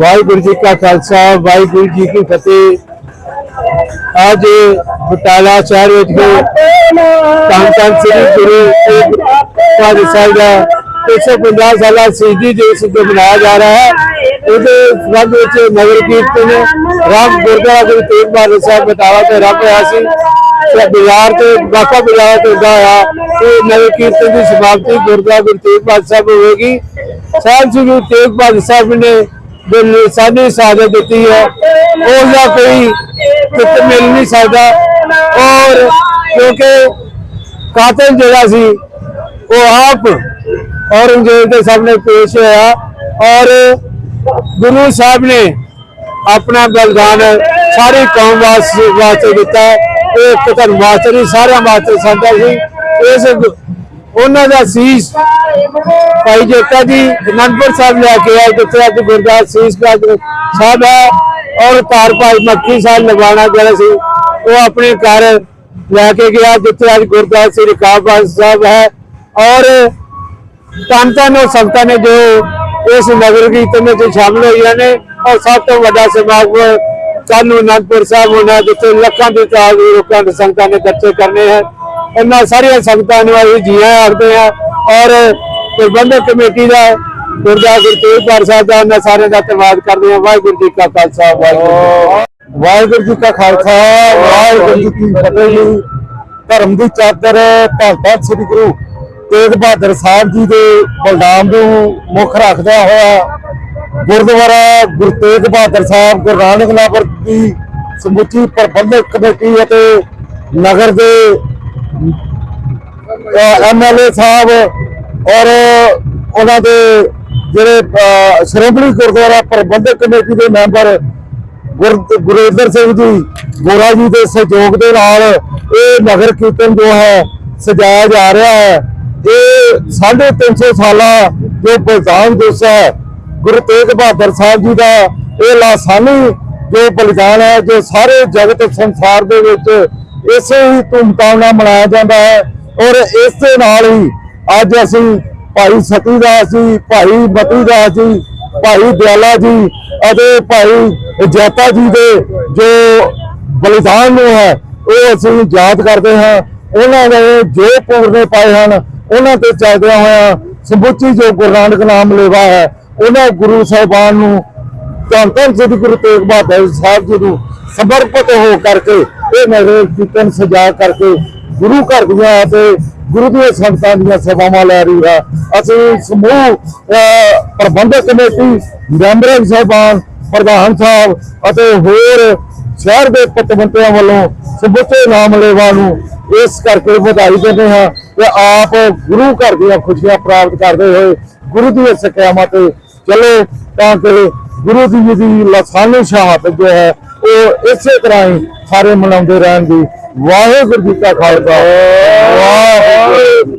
ਵਾਹਿਗੁਰੂ ਜੀ ਕਾ ਖਾਲਸਾ, ਵਾਹਿਗੁਰੂ ਜੀ ਕੀ ਫਤਿਹ। ਅੱਜ ਬਟਾਲਾ ਸ਼ਹਿਰ ਵਿੱਚ ਧੰਨ ਧੰਨ ਸ੍ਰੀ ਗੁਰੂ ਤੇਗ ਬਹਾਦਰ ਸਾਹਿਬ ਦਾ 150 ਸਾਲਾ ਸ਼ਹੀਦੀ ਦਿਵਸ ਜੋ ਮਨਾਇਆ ਜਾ ਰਿਹਾ ਹੈ। ਉਹਦੇ ਸੰਬੰਧ ਵਿੱਚ ਨਗਰ ਕੀਰਤਨ ਰਾਮ ਗੁਰਦੁਆਰਾ ਗੁਰੂ ਤੇਗ ਬਹਾਦਰ ਸਾਹਿਬ ਬਟਾਲਾ ਤੇ ਰੱਬ ਰਿਹਾ ਸੀ। ਤੇ ਬਾਜ਼ਾਰ ਤੇ ਬਾਕਾ ਬਾਜ਼ਾਰ ਤੇ ਹੁੰਦਾ ਆ ਇਹ ਨਗਰ ਕੀਰਤਨ ਦੀ ਸਮਾਪਤੀ ਗੁਰਦੁਆਰਾ ਗੁਰੂ ਤੇਗ ਬਹਾਦਰ ਸਾਹਿਬ ਹੋਵੇਗੀ। ਸਾਹਿਬ ਜੀ ਗੁਰੂ ਤੇਗ ਬਹਾਦਰ ਸਾਹਿਬ ਨੇ ਜੋ ਨਿਸ਼ਾਨੀ ਸਾਜਤ ਦਿੱਤੀ ਹੈ। ਉਸ ਦਾ ਕੋਈ ਕਿਤੇ ਮਿਲ ਨਹੀਂ ਸਕਦਾ। ਔਰ ਕਿਉਂਕਿ ਕਾਤਲ ਜਿਹੜਾ ਸੀ, ਉਹ ਆਪ ਔਰੰਗਜ਼ੇਬ ਦੇ ਸਾਹਮਣੇ ਪੇਸ਼ ਹੋਇਆ। ਔਰ ਗੁਰੂ ਸਾਹਿਬ ਨੇ ਆਪਣਾ ਬਲਿਦਾਨ ਸਾਰੀ ਕੌਮ ਵਾਸਤੇ ਵਾਸਤੇ ਦਿੱਤਾ। ਇਹ ਇੱਕ ਧਰਮ ਵਾਸਤੇ ਨਹੀਂ, ਸਾਰਿਆਂ ਵਾਸਤੇ ਸੰਦਾ ਸੀ। ਇਸ ਉਹਨਾਂ ਦਾ ਸੀਸ ਭਾਈ ਜੇਤਾ ਜੀ, ਅਨੰਦਪੁਰ ਸਾਹਿਬ ਲੈ ਕੇ ਆਏ, ਜਿੱਥੇ ਅੱਜ ਗੁਰਦਾਸ ਸੀਸ ਸਾਹਿਬ ਹੈ, ਔਰ ਤਾਰ ਭਾਈ ਮੱਕੀ ਸਾਹਿਬ ਲਗਾਉਣਾ ਜਿਹੜਾ ਸੀ, ਉਹ ਆਪਣੇ ਘਰ ਲੈ ਕੇ ਗਿਆ, ਜਿੱਥੇ ਅੱਜ ਗੁਰਦਾਸ ਸ੍ਰੀ ਕਾਬਾਜ ਸਾਹਿਬ ਹੈ, ਔਰ ਤਨ ਤਨ ਉਹ ਸੰਗਤਾਂ ਨੇ ਜੋ ਇਸ ਨਗਰ ਕੀਰਤਨ ਵਿੱਚ ਸ਼ਾਮਲ ਹੋਈਆਂ ਨੇ, ਔਰ ਸਭ ਤੋਂ ਵੱਡਾ ਸਮਾਗਮ ਕੱਲ੍ਹ ਨੂੰ ਅਨੰਦਪੁਰ ਸਾਹਿਬ ਹੋਣਾ, ਜਿੱਥੇ ਲੱਖਾਂ ਦੀ ਤਾਦਾਦ ਲੋਕਾਂ ਦੇ ਸੰਗਤਾਂ ਨੇ ਦਰਸ਼ਨ ਕਰਨੇ ਹੈ। ਇਹਨਾਂ ਸਾਰੀਆਂ ਸੰਗਤਾਂ ਨੂੰ ਅਸੀਂ ਜੀਆਂ ਆਖਦੇ ਆ ਔਰ ਪ੍ਰਬੰਧਕ ਕਮੇਟੀ ਦਾ ਗੁਰਦਾਸ ਗੁਰੂ ਸਾਹਿਬ ਦਾ ਉਹਨਾਂ ਸਾਰਿਆਂ ਦਾ ਧੰਨਵਾਦ ਕਰਦੇ ਹਾਂ। ਵਾਹਿਗੁਰੂ ਜੀ ਕਾ ਖਾਲਸਾ, ਵਾਹਿਗੁਰੂ ਵਾਹਿਗੁਰੂ ਜੀ ਕਾ ਖਾਲਸਾ, ਵਾਹਿਗੁਰੂ ਜੀ ਕੀ ਫਤਿਹ ਜੀ। ਧਰਮ ਦੀ ਚਾਦਰ ਧੰਨ ਸ੍ਰੀ ਗੁਰੂ ਤੇਗ ਬਹਾਦਰ ਸਾਹਿਬ ਜੀ ਦੇ ਬਲਦਾਮ ਨੂੰ ਮੁੱਖ ਰੱਖਦਾ ਹੋਇਆ ਗੁਰਦੁਆਰਾ ਗੁਰੂ ਤੇਗ ਬਹਾਦਰ ਸਾਹਿਬ, ਗੁਰੂ ਨਾਨਕ ਨਾਵਰ ਦੀ ਸਮੁੱਚੀ ਪ੍ਰਬੰਧਕ ਕਮੇਟੀ ਅਤੇ ਨਗਰ ਦੇ ਐਮਐਲਏ ਸਾਹਿਬ ਔਰ ਉਹਨਾਂ ਦੇ ਜਿਹੜੇ ਸ਼੍ਰੋਮਣੀ ਗੁਰਦੁਆਰਾ ਪ੍ਰਬੰਧਕ ਕਮੇਟੀ ਦੇ ਮੈਂਬਰ ਗੁਰ- ਗੁਰੇਂਦਰ ਸਿੰਘ ਜੀ, ਗੋਰਾ ਜੀ ਦੇ ਸਹਿਯੋਗ ਦੇ ਨਾਲ ਇਹ ਨਗਰ ਕੀਰਤਨ ਜੋ ਹੈ ਸਜਾਇਆ ਜਾ ਰਿਹਾ ਹੈ। ਇਹ 350 ਸਾਲਾ ਜੋ ਬਲਿਦਾਨ ਦਿਵਸ ਹੈ, ਗੁਰੂ ਤੇਗ ਬਹਾਦਰ ਸਾਹਿਬ ਜੀ ਦਾ ਇਹ ਲਾਸਾਨੀ ਜੋ ਬਲਿਦਾਨ ਹੈ, ਜੋ ਸਾਰੇ ਜਗਤ ਸੰਸਾਰ ਦੇ ਵਿੱਚ ਇਸੇ ਹੀ ਧੂਮਧਾਮ ਨਾਲ ਮਨਾਇਆ ਜਾਂਦਾ ਹੈ। ਔਰ ਇਸ ਦੇ ਨਾਲ ਹੀ ਅੱਜ ਅਸੀਂ ਭਾਈ ਸਤੀ ਦਾ ਜੀ ਭਾਈ ਮਤੀ ਦਾ ਜੀ ਭਾਈ ਦਿਆਲਾ ਜੀ ਅਤੇ ਭਾਈ ਜੈਤਾ ਜੀ ਦੇ ਜੋ ਬਲੀਦਾਨ ਨੂੰ ਹੈ, ਉਹ ਅਸੀਂ ਯਾਦ ਕਰਦੇ ਹਾਂ। ਉਹਨਾਂ ਨੇ ਜੋ ਪੂਰਨੇ ਪਾਏ ਹਨ। ਉਹਨਾਂ ਤੇ ਚੱਲਦਿਆਂ ਹੋਇਆ ਸਮੁੱਚੀ ਜੋ ਗੁਰੂ ਨਾਨਕ ਨਾਮ ਲੇਵਾ ਹੈ, ਉਹਨਾਂ ਗੁਰੂ ਸਾਹਿਬਾਨ ਨੂੰ ਧੰਨ ਧੰਨ ਸ੍ਰੀ ਗੁਰੂ ਤੇਗ ਬਹਾਦਰ ਸਾਹਿਬ ਜੀ ਨੂੰ ਸਮਰਪਿਤ ਹੋ ਕਰਕੇ ਇਹ ਨਗਰ ਕੀਰਤਨ ਸਜਾ ਕਰਕੇ ਗੁਰੂ ਘਰ ਦੀਆਂ ਅਤੇ ਗੁਰੂ ਦੀਆਂ ਸੰਗਤਾਂ ਦੀਆਂ ਸੇਵਾਵਾਂ ਲੈ ਰਹੀ ਹੈ। ਅਸੀਂ ਸਮੂਹ ਪ੍ਰਬੰਧਕ ਕਮੇਟੀ, ਮੈਂਬਰਾਂ ਸਾਹਿਬਾਨ, ਪ੍ਰਧਾਨ ਸਾਹਿਬ ਅਤੇ ਹੋਰ ਸ਼ਹਿਰ ਦੇ ਪਤਵੰਤਿਆਂ ਵੱਲੋਂ ਸਮੁੱਚੇ ਨਾਮਲੇਵਾ ਨੂੰ ਇਸ ਕਰਕੇ ਵਧਾਈ ਦਿੰਦੇ ਹਾਂ ਕਿ ਆਪ ਗੁਰੂ ਘਰ ਦੀਆਂ ਖੁਸ਼ੀਆਂ ਪ੍ਰਾਪਤ ਕਰਦੇ ਹੋਏ ਗੁਰੂ ਦੀਆਂ ਸਿੱਖਿਆਵਾਂ ਤੇ ਚੱਲੋ ਤਾਂ ਕਿ ਗੁਰੂ ਜੀ ਦੀ ਲਸਾਨੀ ਸ਼ਹਾਦਤ ਜੋ ਹੈ ਉਹ ਇਸੇ ਤਰ੍ਹਾਂ ਹੀ ਸਾਰੇ ਮਨਾਉਂਦੇ ਰਹਿਣ ਦੀ ਵਾਹਿਗੁਰੂ ਜੀ ਕਾ ਖਾਲਸਾ। ਵਾਹਿਗੁਰੂ।